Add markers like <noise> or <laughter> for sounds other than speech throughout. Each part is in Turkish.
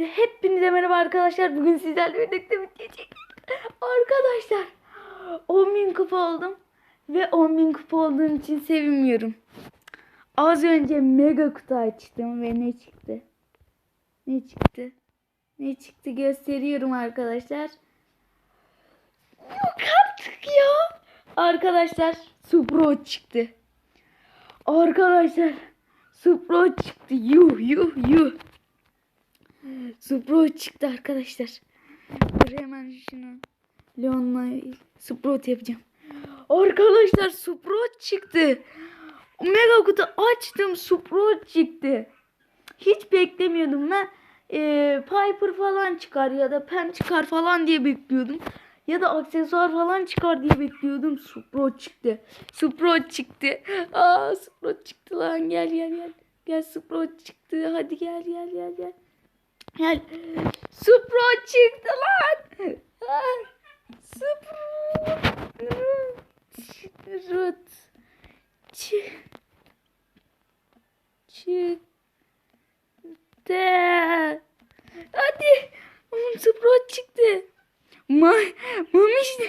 Hepinize hepinize merhaba arkadaşlar. Bugün sizlerle birlikte çekiyoruz. Arkadaşlar 10.000 kupa oldum. Ve 10.000 kupa olduğum için sevinmiyorum. Az önce mega kutu açtım ve ne çıktı? Ne çıktı? Ne çıktı gösteriyorum arkadaşlar. Yok artık ya. Arkadaşlar Supro çıktı. Arkadaşlar Supro çıktı. Yuh yuh yuh. Supro çıktı arkadaşlar. Dur hemen şunu Leon'la Sprout yapacağım. Arkadaşlar Sprout çıktı. Mega kutu açtım Sprout çıktı. Hiç beklemiyordum ben. Ee, Piper falan çıkar ya da Pem çıkar falan diye bekliyordum. Ya da aksesuar falan çıkar diye bekliyordum. Sprout çıktı. Sprout çıktı. Aa Sprout çıktı lan gel gel gel. Gel Sprout çıktı. Hadi gel gel gel gel. Gel. Sprout çıktı lan. Sprout. Çık. Çıktı. Hadi. Sprout çıktı. Ma Mamiş ne?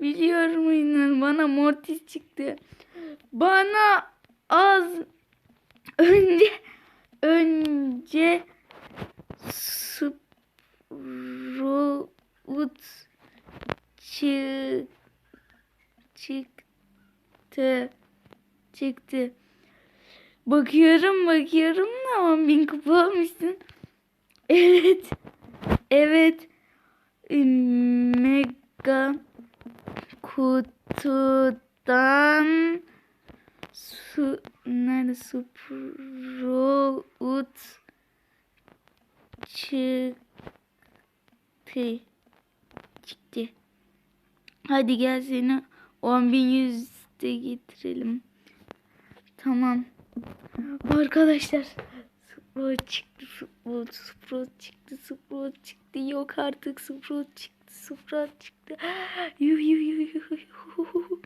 Biliyorum inan bana Mortis çıktı. Bana az önce önce Sprout çı çıktı çıktı. Bakıyorum bakıyorum da 10 bin kupa olmuşsun. Evet. Evet. Mega kutudan su nerede Sprout. Çıktı. Hadi gel seni 10.100'de getirelim. Tamam. Arkadaşlar Sprout çıktı. Sprout, Sprout çıktı. Sprout çıktı. Yok artık Sprout çıktı. Sprout çıktı. Yuh yuh yuh yuh yuh.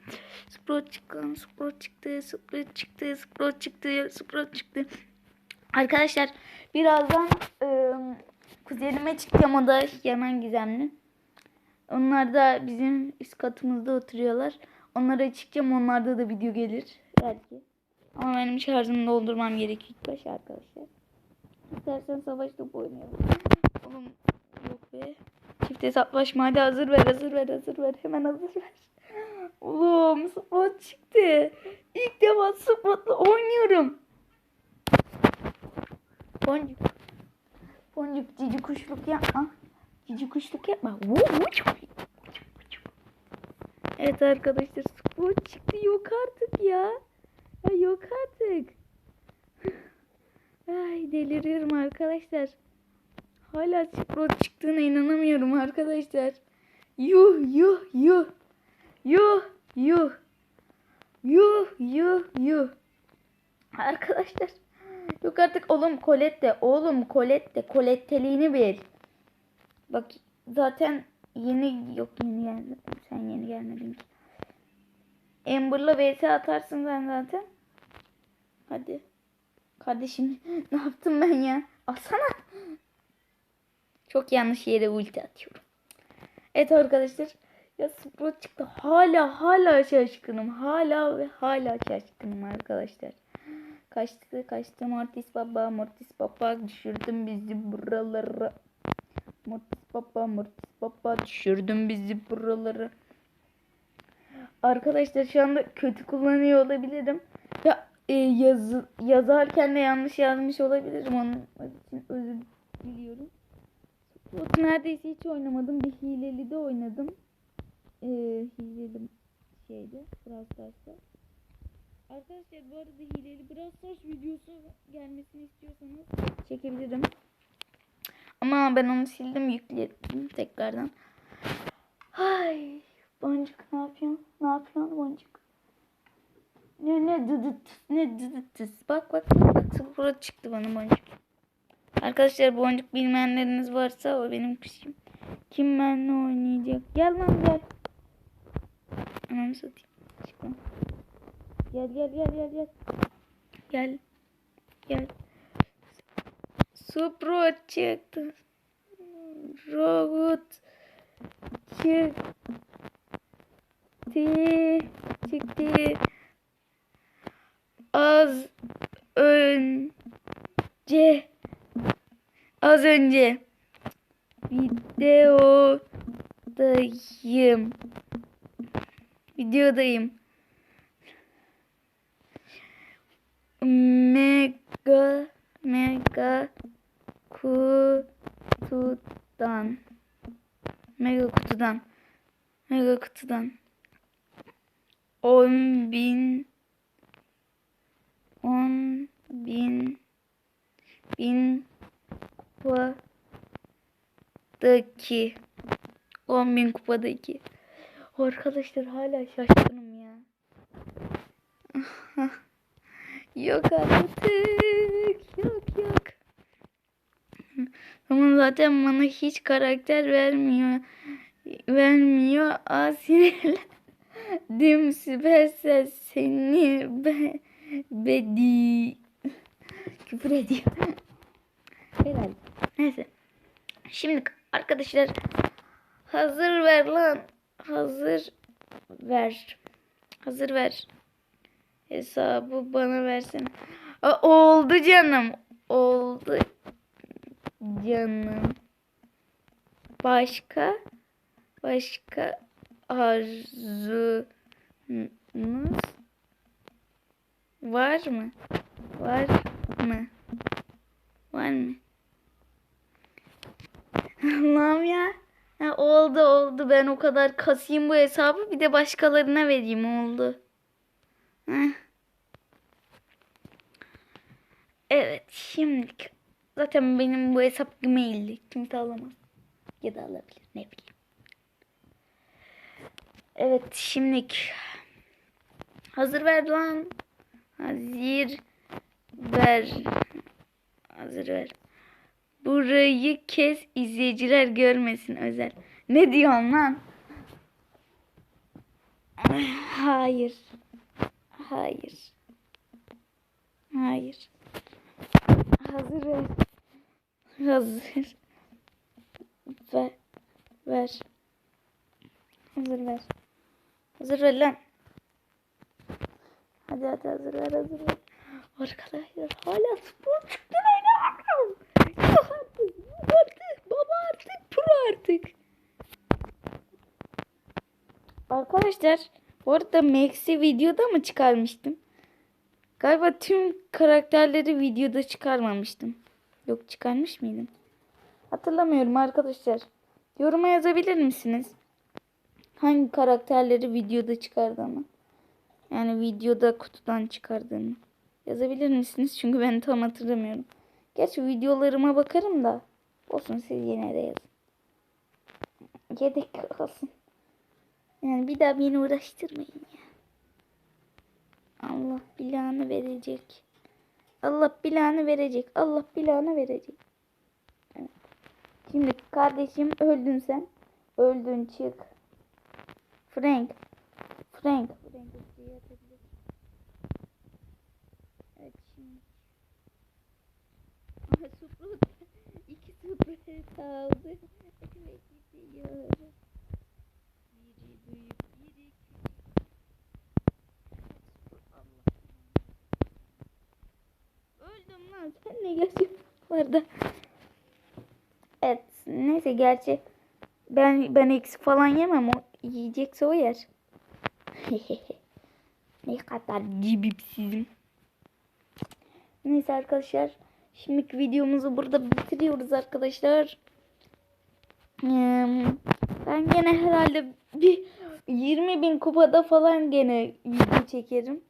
Sprout çıktı. Sprout çıktı. Sprout çıktı. Sprout çıktı. Sprout çıktı. Arkadaşlar birazdan ıı, kuzenime çıkacağım o da yanan gizemli. Onlar da bizim üst katımızda oturuyorlar. Onlara çıkacağım. Onlarda da video gelir belki. Ama benim şarjımı doldurmam gerekiyor ilk başta arkadaşlar. İstersen savaş topu oynayalım. Oğlum yok be. Çift hesaplaşma hadi hazır ver hazır ver hazır ver. Hemen hazır ver. Oğlum spot çıktı. İlk defa spotla oynuyorum. Boncuk. Boncuk cici kuşluk yapma. Cici kuşluk yapma. Evet arkadaşlar spot çıktı yok artık ya. yok artık. Ay deliriyorum arkadaşlar. Hala spot çıktığına inanamıyorum arkadaşlar. Yuh yuh yuh. Yuh yuh. Yuh yuh yuh. Arkadaşlar. Yok artık oğlum Colette. Oğlum Colette. Colette'liğini bil. Bak zaten yeni yok yeni gelmedin. Sen yeni gelmedin ki. Amber'la vs atarsın sen zaten. Hadi. Kardeşim <laughs> ne yaptım ben ya? Alsana. Çok yanlış yere ulti atıyorum. Evet arkadaşlar. Ya Sprout çıktı. Hala hala şaşkınım. Hala ve hala şaşkınım arkadaşlar. Kaçtı kaçtı Mortis baba Mortis baba düşürdün bizi buralara. Mortis baba Mortis baba düşürdün bizi buralara. Arkadaşlar şu anda kötü kullanıyor olabilirim. Ya e, yazı, yazarken de yanlış yazmış olabilirim. Onun için özür diliyorum. Bot neredeyse hiç oynamadım. Bir hileli de oynadım. Ee, hileli şeyde. Brawl Stars'ta. Arkadaşlar bu arada hileli Brawl Stars videosu gelmesini istiyorsanız çekebilirim. Ama ben onu sildim yükledim tekrardan. Ay boncuk ne yapıyorsun? Ne yapıyorsun boncuk? Ne ne dıdıt ne dıdıt bak bak bak sıfıra çıktı bana boncuk. Arkadaşlar boncuk bilmeyenleriniz varsa o benim kuşum. Kim benimle oynayacak? Gel lan gel. Anamı satayım. Çık lan. Gel gel gel gel gel. Gel. Gel. Supro çıktı. Robot çıktı. Çıktı. Az önce az önce videodayım. Videodayım. Mega mega kutudan. Mega kutudan. Mega kutudan. 10 bin. 10 bin. Bin. Kupadaki. 10 bin kupadaki. Arkadaşlar hala şaşkınım ya. <laughs> Yok artık. Yok yok ama zaten bana hiç karakter vermiyor vermiyor az sinirlendim <laughs> Süpersel seni be, bedi küfür ediyor Helal. Neyse. Şimdi arkadaşlar hazır ver lan. Hazır ver. Hazır ver. Hesabı bana versene. Aa, oldu canım. Oldu canım. Başka başka arzunuz var mı? Var mı? Var mı? Allah'ım ya. Ha, oldu oldu. Ben o kadar kasayım bu hesabı. Bir de başkalarına vereyim oldu. Heh. Evet şimdi zaten benim bu hesap Gmail'li. Kimse alamaz. Ya da alabilir ne bileyim. Evet şimdi hazır lan. Hazır ver. Hazır ver. Burayı kes izleyiciler görmesin özel. Ne diyorsun lan? Hayır. Hayır. Hayır. Hazır ver. Hazır. Ver. Ver. Hazır ver. Hazır ver lan. Hadi hadi hazır ver hazır ver. Arkadaşlar hala spor çıktı oynamıyorum. Yok artık. Artık. Baba artık. Pro artık. Arkadaşlar bu arada Max'i videoda mı çıkarmıştım? Galiba tüm karakterleri videoda çıkarmamıştım. Yok çıkarmış mıydım? Hatırlamıyorum arkadaşlar. Yoruma yazabilir misiniz? Hangi karakterleri videoda çıkardığımı? Yani videoda kutudan çıkardığımı. Yazabilir misiniz? Çünkü ben tam hatırlamıyorum. Gerçi videolarıma bakarım da. Olsun siz yine de yazın. Yedek olsun. Yani bir daha beni uğraştırmayın ya. Allah bilanı verecek. Allah bilanı verecek. Allah bilanı verecek. Evet. Şimdi kardeşim öldün sen. Öldün çık. Frank. Frank. Frank Evet şimdi. <laughs> İki Suprut kaldı. <laughs> Evet gidiyor. Öldüm lan sen ne geziyorsun orada? Evet neyse gerçi ben ben eksik falan yemem o yiyecekse o yer. <laughs> ne kadar cibipsizim. Neyse arkadaşlar. Şimdiki videomuzu burada bitiriyoruz arkadaşlar. Ben gene herhalde bir 20 bin kupada falan gene video çekerim.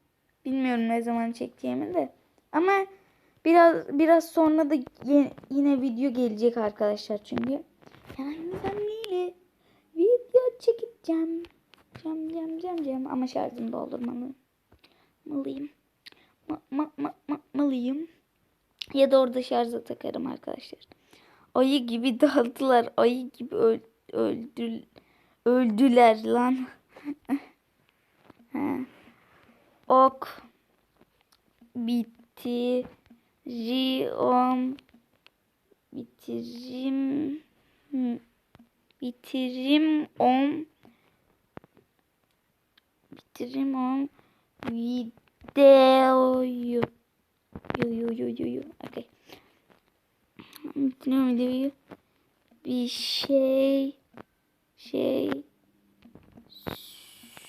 Bilmiyorum ne zaman çekeceğimi de. Ama biraz biraz sonra da yine, video gelecek arkadaşlar çünkü. Yani ben video çekeceğim. Cam cam cam cam ama şarjımı doldurmalıyım. Malıyım. Ma, ma, ma, ma, malıyım. Ya da orada şarja takarım arkadaşlar. Ayı gibi <laughs> daldılar. Ayı gibi öl, öldü, öldüler lan. <laughs> ok bitiriyorum. Bitirim. Bitirim on bitirim on videoyu yo yo yo yo yo okay. Bitirim videoyu bir şey şey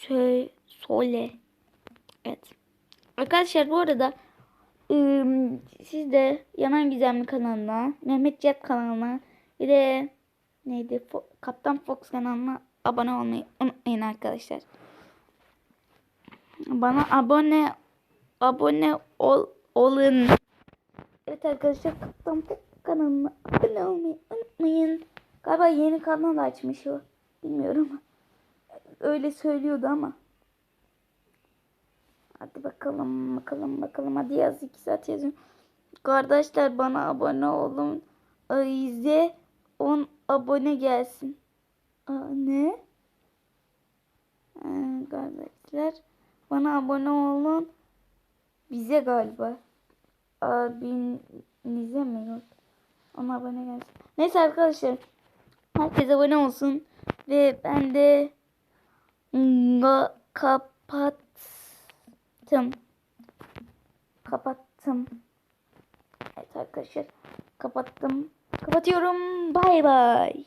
sö söyle evet arkadaşlar bu arada siz de Yanan Gizemli kanalına Mehmet Cep kanalına bir de neydi Fo- Kaptan Fox kanalına abone olmayı unutmayın arkadaşlar. Bana abone abone ol, olun. Evet arkadaşlar Kaptan Fox kanalına abone olmayı unutmayın. Galiba yeni kanal açmış o. Bilmiyorum. Öyle söylüyordu ama. Hadi bakalım bakalım bakalım. Hadi yaz iki saat yazın. Kardeşler bana abone olun. Ayze 10 abone gelsin. Aa, ne? Ee, kardeşler bana abone olun. Bize galiba. Abinize mi yok? Ona abone gelsin. Neyse arkadaşlar. Herkes abone olsun. Ve ben de nga kapattım. Kapattım. Evet arkadaşlar. Kapattım. Kapatıyorum. Bay bay.